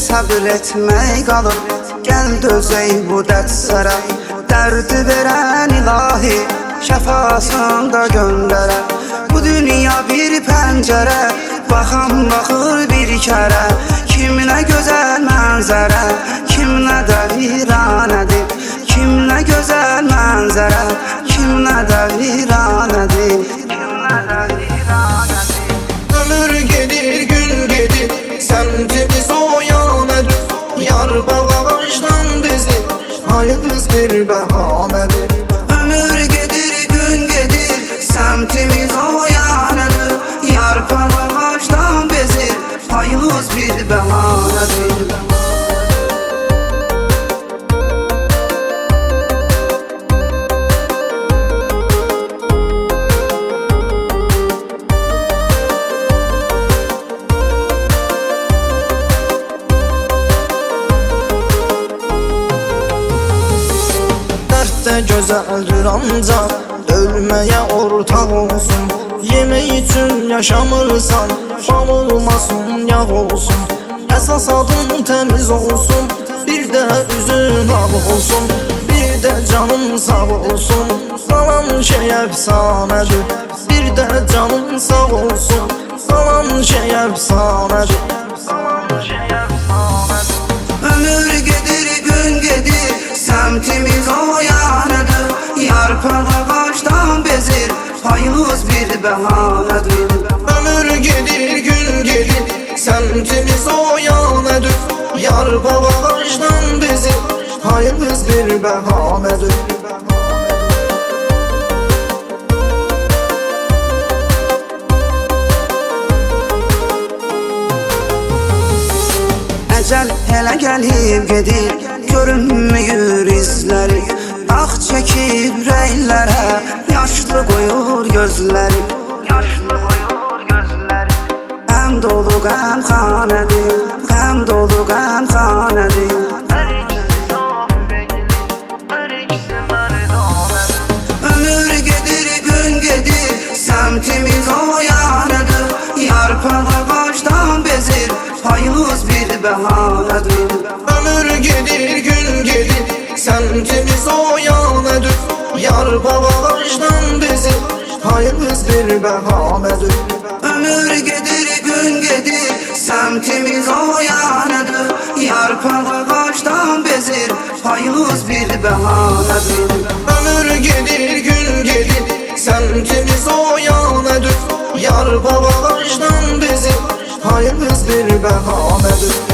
Sabır etmək qalır Gəl dözey bu dərd sara. Dərdi verən ilahi Şəfasında göndərə Bu dünya bir pəncərə Baxan baxır bir kərə Kiminə gözəl mənzərə Kiminə də viranədir Kiminə gözəl mənzərə Kiminə də viranədir Hayırız bir behanedir Ömür gedir gün gedir Semtimiz o yanıdır Yarpaq ağaçtan bezir. Payımız bir bəhanədir Gözəldir ancaq Ölməyə ortaq olsun. Yemək üçün yaşamırsan Bal olmasın, yağ olsun. Əsas adın təmiz olsun. Bir də üzün ağ olsun. Bir də canın sağ olsun. Qalan şey əfsanədir Bir də canın sağ olsun. Qalan şey əfsanədir Bir bəhanədir Ömür gedir gün gedir Semtimiz o yanedir Yar bağıştan bizi Hayırız bir behanedir Əcəl elə gəlib gedir Görünmüyür izləri Ağ çəkib rəylərə Yaşlı qoyur gözləri Qəm dolu qəm xanədir Qəm dolu qəm xanədir Ömür gedir gün gedir Semtimiz o yanıdır Yarpaq ağaçtan bezir. Payımız bir bəhanədir Ömür gedir gün gedir Semtimiz o yanedir Yar bağıştan bir behanedir Ömür gedir gün gedir. Semtimiz o yanıdır Yarpaq ağaçtan bezir. Payımız bir bəhanədir Ömür gedir gün gedir. Semtimiz o yanedir Yar bağıştan bizi Hayırız bir behanedir